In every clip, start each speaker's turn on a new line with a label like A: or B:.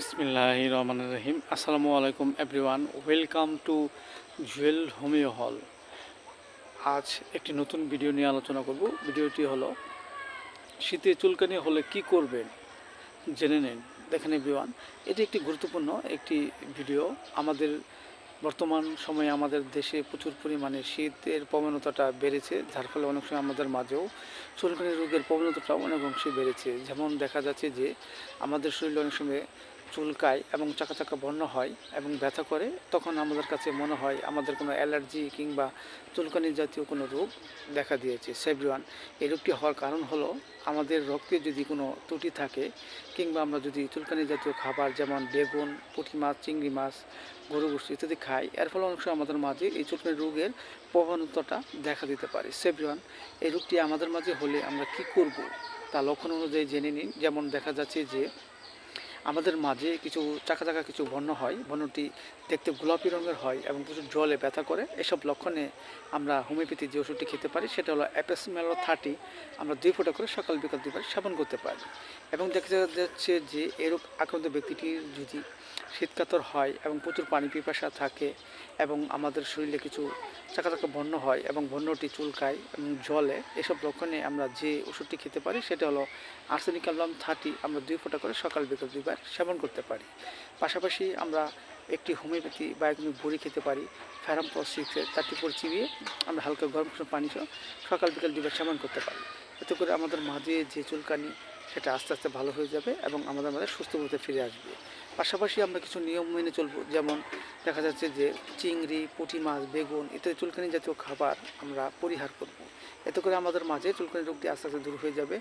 A: বিসমিল্লাহ রহমান রহিম। আসসালামু আলাইকুম everyone welcome to Jewel homeo hall আজ একটি নতুন ভিডিও নিয়ে আলোচনা করব। ভিডিওটি হলো শীতে চুলকানি হলে কি করবেন? জেনে নিন। দেখেন এভরিওয়ান এটি একটি গুরুত্বপূর্ণ একটি ভিডিও আমাদের বর্তমান সময়ে আমাদের দেশে প্রচুর পরিমাণে শীতের প্রবণতাটা বেড়েছে। যার ফলে অনেক সময় আমাদের মাঝেও চুলকানি রোগের প্রবণতাটা অনেক অংশে বেড়েছে। যেমন দেখা যাচ্ছে যে, আমাদের শরীরে অনেক সময় চুলকায় এবং চাকা চাকা বর্ণ হয় এবং ব্যথা করে, তখন আমাদের কাছে মনে হয় আমাদের কোনো অ্যালার্জি কিংবা চুলকানি জাতীয় কোনো রোগ দেখা দিয়েছে। সেভরিওয়ান এই রোগটি হওয়ার কারণ হলো আমাদের রক্তে যদি কোনো ত্রুটি থাকে কিংবা আমরা যদি চুলকানি জাতীয় খাবার যেমন বেগুন, পুঁটি মাছ, চিংড়ি মাছ, গরু গোষ্ঠী ইত্যাদি খাই, এর ফলে অনেক সময় আমাদের মাঝে এই চুলকানি রোগের প্রবণতাটা দেখা দিতে পারে। সেভরিওয়ান এই রোগটি আমাদের মাঝে হলে আমরা কি করব তা লক্ষণ অনুযায়ী জেনে নিন। যেমন দেখা যাচ্ছে যে আমাদের মাঝে কিছু চাকা চাকা কিছু বর্ণ হয়। বর্ণটি দেখতে গোলাপি রঙের হয় এবং প্রচুর জলে ব্যথা করে। এসব লক্ষণে আমরা হোমিওপ্যাথি যে ওষুধটি খেতে পারি, সেটা হলো অ্যাপেসমেলো থার্টি। আমরা দুই ফোঁটা করে সকাল বিকাল দুবার সেবন করতে পারি। এবং দেখা যাচ্ছে যে এরূপ আক্রান্ত ব্যক্তিটির যদি শীতকাতর হয় এবং প্রচুর পানি পিপাসা থাকে এবং আমাদের শরীরে কিছু চাকা চাকা বর্ণ হয় এবং বন্যটি চুলকায় এবং জলে এসব লক্ষণে আমরা যে ওষুধটি খেতে পারি, সেটা হলো আর্সেনিক অ্যালবাম থার্টি। আমরা দুই ফোঁটা করে সকাল বিকাল দুইবার সেবন করতে পারি। পাশাপাশি আমরা একটি হোমিওপ্যাথি বা একটি বড়ি খেতে পারি, ফ্যারাম পর সিক্সের চারটি পর চিবিয়ে আমরা হালকা গরম কুসুম পানি সকাল বিকাল দুইবার সেবন করতে পারি। এতে করে আমাদের মাঝে যে চুলকানি, সেটা আস্তে আস্তে ভালো হয়ে যাবে এবং আমাদের মাঝে সুস্থ বলতে ফিরে আসবে। পাশাপাশি আমরা কিছু নিয়ম মেনে চলবো, যেমন দেখা যাচ্ছে যে চিংড়ি, পুঁটি মাছ, বেগুন ইত্যাদি চুলকানি জাতীয় খাবার আমরা পরিহার করব। এতে করে আমাদের মাঝে চুলকানি রোগটি আস্তে আস্তে দূর হয়ে যাবে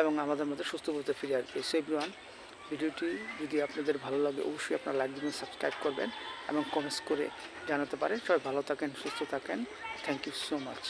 A: এবং আমাদের মধ্যে সুস্থ বলতে ফিরে আসবে। সেভরিওয়ান ভিডিওটি যদি আপনাদের ভালো লাগে, অবশ্যই আপনারা লাইক দিবেন সাবস্ক্রাইব করবেন এবং কমেন্টস করে জানাতে পারেন। সবাই ভালো থাকেন, সুস্থ থাকেন। Thank you so much